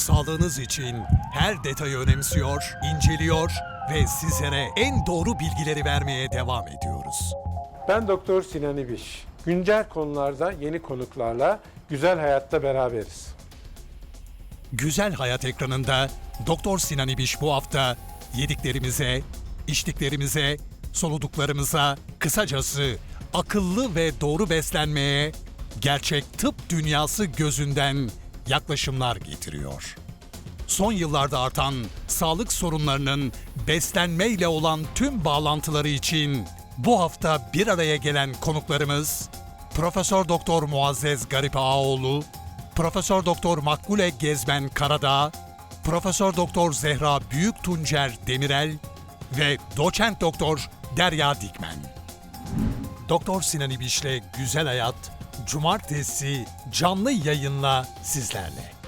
Sağlığınız için her detayı önemsiyor, inceliyor ve sizlere en doğru bilgileri vermeye devam ediyoruz. Ben Doktor Sinan İbiş. Güncel konularda yeni konuklarla Güzel Hayat'ta beraberiz. Güzel Hayat ekranında Doktor Sinan İbiş bu hafta yediklerimize, içtiklerimize, soluduklarımıza, kısacası akıllı ve doğru beslenmeye gerçek tıp dünyası gözünden yaklaşımlar getiriyor. Son yıllarda artan sağlık sorunlarının beslenmeyle olan tüm bağlantıları için bu hafta bir araya gelen konuklarımız Profesör Doktor Muazzez Garip Ağaoğlu, Profesör Doktor Makbule Gezmen Karadağ, Profesör Doktor Zehra Büyük Tuncer Demirel ve Doçent Doktor Derya Dikmen. Doktor Sinan İbiş'le Güzel Hayat Cumartesi canlı yayınla sizlerle.